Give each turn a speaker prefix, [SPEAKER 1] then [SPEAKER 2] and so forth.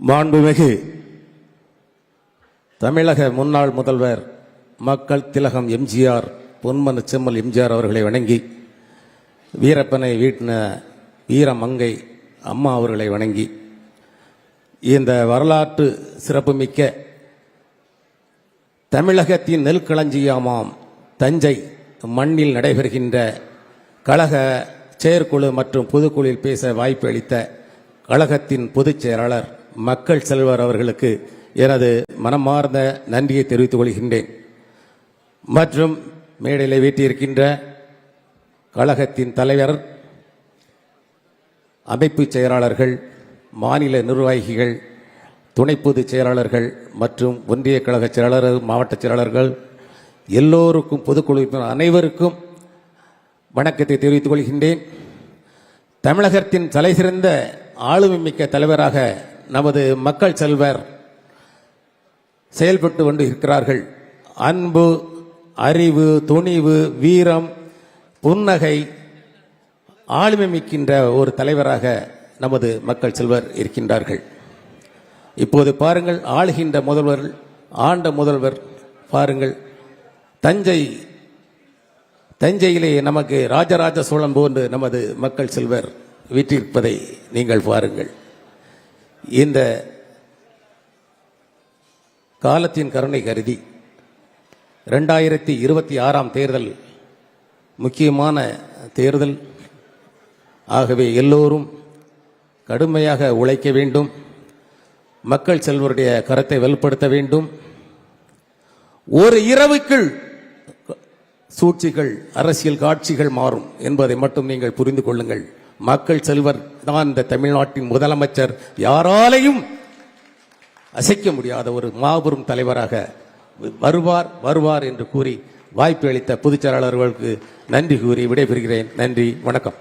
[SPEAKER 1] மாண்புமிகு தமிழக முன்னாள் முதல்வர் மக்கள் திலகம் எம்ஜிஆர் பொன்மன செம்மல் எம்ஜிஆர் அவர்களை வணங்கி வீரப்பனை வீட்டின வீரமங்கை அம்மா அவர்களை வணங்கி இந்த வரலாற்று சிறப்புமிக்க தமிழகத்தின் நெல்களஞ்சியமாம் தஞ்சை மண்ணில் நடைபெறுகின்ற கழக செயற்குழு மற்றும் பொதுக்குழுவில் பேச வாய்ப்பு அளித்த கழகத்தின் பொதுச் செயலாளர் மக்கள் செல்வர் அவர்களுக்கு எனது மனமார்ந்த நன்றியை தெரிவித்துக் கொள்கின்றேன். மற்றும் மேடையில் வீட்டியிருக்கின்ற கழகத்தின் தலைவர் அமைப்பு செயலாளர்கள் மாநில நிர்வாகிகள் துணை பொதுச் செயலாளர்கள் மற்றும் ஒன்றிய கழக செயலாளர்கள் மாவட்ட செயலாளர்கள் எல்லோருக்கும் பொதுக்குழு அனைவருக்கும் வணக்கத்தை தெரிவித்துக் கொள்கின்றேன். தமிழகத்தின் தலைசிறந்த ஆளுமை மிக்க தலைவராக நமது மக்கள் செல்வர் செயல்பட்டு கொண்டு இருக்கிறார்கள். அன்பு அறிவு துணிவு வீரம் புன்னகை ஆளுமை மிக்கின்ற ஒரு தலைவராக நமது மக்கள் செல்வர் இருக்கின்றார்கள். இப்போது பாருங்கள் ஆளுகின்ற முதல்வர் ஆண்ட முதல்வர் பாருங்கள். தஞ்சை தஞ்சையிலே நமக்கு ராஜராஜ சோழன் போன்று நமது மக்கள் செல்வர் வீற்றிருப்பதை நீங்கள் பாருங்கள். இந்த காலத்தின் கருணை கருதி ரெண்டாயிரத்தி இருபத்தி ஆறாம் தேர்தல் முக்கியமான தேர்தல். ஆகவே எல்லோரும் கடுமையாக உழைக்க வேண்டும். மக்கள் செல்வருடைய கரத்தை வலுப்படுத்த வேண்டும். ஒரு இரவுக்குள் சூழ்ச்சிகள் அரசியல் காட்சிகள் மாறும் என்பதை மட்டும் நீங்கள் புரிந்து கொள்ளுங்கள். மக்கள் செல்வர் தான் இந்த தமிழ்நாட்டின் முதலமைச்சர். யாராலையும் அசைக்க முடியாத ஒரு மாபெரும் தலைவராக வருவார் வருவார் என்று கூறி வாய்ப்பு அளித்த பொதுச் செயலாளர்களுக்கு நன்றி கூறி விடைபெறுகிறேன். நன்றி வணக்கம்.